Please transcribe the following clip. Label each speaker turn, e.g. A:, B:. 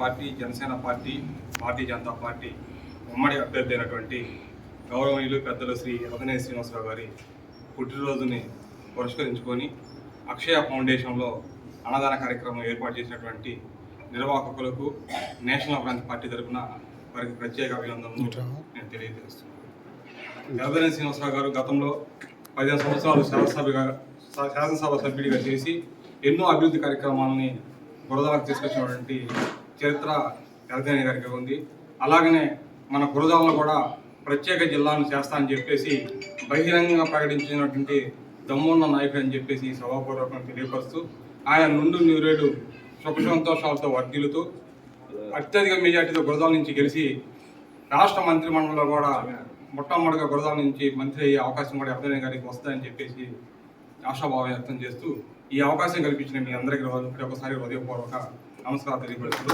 A: Party Janasena party Bharatiya Janata party ఉమ్మడి అభ్యర్థి అయినటువంటి గౌరవనీయులు పెద్దలు శ్రీ అభినయ శ్రీనివాసరావు గారి పుట్టినరోజుని పురస్కరించుకొని అక్షయ ఫౌండేషన్లో అన్నదాన కార్యక్రమం ఏర్పాటు చేసినటువంటి నిర్వాహకులకు నేషనల్ ఫ్రంట్ పార్టీ తరఫున వారికి ప్రత్యేక అభినందనలు నేను తెలియజేస్తున్నాను. గర్భనే శ్రీనివాసరావు గారు గతంలో పదిహేను సంవత్సరాలు శాసనసభగా శాసనసభ సభ్యుడిగా చేసి ఎన్నో అభివృద్ధి కార్యక్రమాలని గురజాలకు తీసుకొచ్చినటువంటి చరిత్ర గర్భనే గారికి ఉంది. అలాగనే మన గురజాలను కూడా ప్రత్యేక జిల్లాను చేస్తా అని చెప్పేసి బహిరంగంగా ప్రకటించినటువంటి దమ్మున్న నాయకుడు అని చెప్పేసి సభాపూర్వకంగా తెలియపరుస్తూ ఆయన నుండు నూరేడు సుఖ సంతోషాలతో వర్ధిల్లుతూ అత్యధిక మెజార్టీతో గురజాల నుంచి గెలిచి రాష్ట్ర మంత్రిమండలిలో కూడా మొట్టమొదటిగా గురజాల నుంచి మంత్రి అయ్యే అవకాశం కూడా అభినయ్ గారికి వస్తుందని చెప్పేసి ఆశాభావం వ్యక్తం చేస్తూ ఈ అవకాశం కల్పించిన మీ అందరికీ ఒకసారి హృదయపూర్వక నమస్కారం తెలియపరుస్తూ